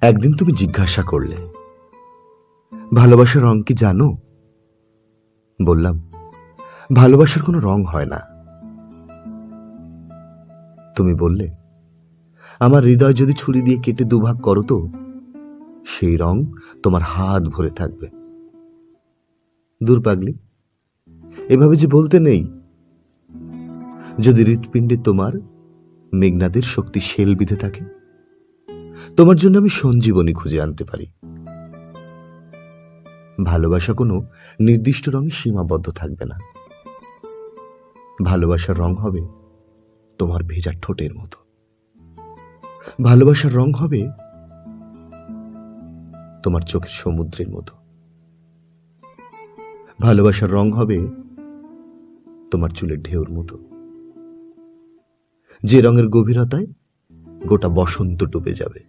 একদিন তুমি জিজ্ঞাসা করলে, ভালোবাসার রং কি জানো? বললাম, ভালোবাসার কোনো রং হয় না। তুমি বললে, আমার হৃদয় যদি ছুরি দিয়ে কেটে দুভাগ করো তো, সেই রং তোমার হাত ভরে থাকবে। দূর পাগলি, এভাবে যে বলতে নেই। যদি হৃৎপিণ্ডে তোমার মেঘনাদের শক্তি শেল বিধে থাকে তোমার জন্য আমি সঞ্জীবনী খুঁজে আনতে পারি। ভালোবাসা কোনো নির্দিষ্ট রঙে সীমাবদ্ধ থাকবে না। ভালোবাসার রং হবে তোমার ভেজা ঠোঁটের মতো। ভালোবাসার রং হবে তোমার চোখের সমুদ্রের মতো। ভালোবাসার রং হবে তোমার চুলের ঢেউর মতো। যে রঙের গভীরতায় গোটা বসন্ত ডুবে যাবে।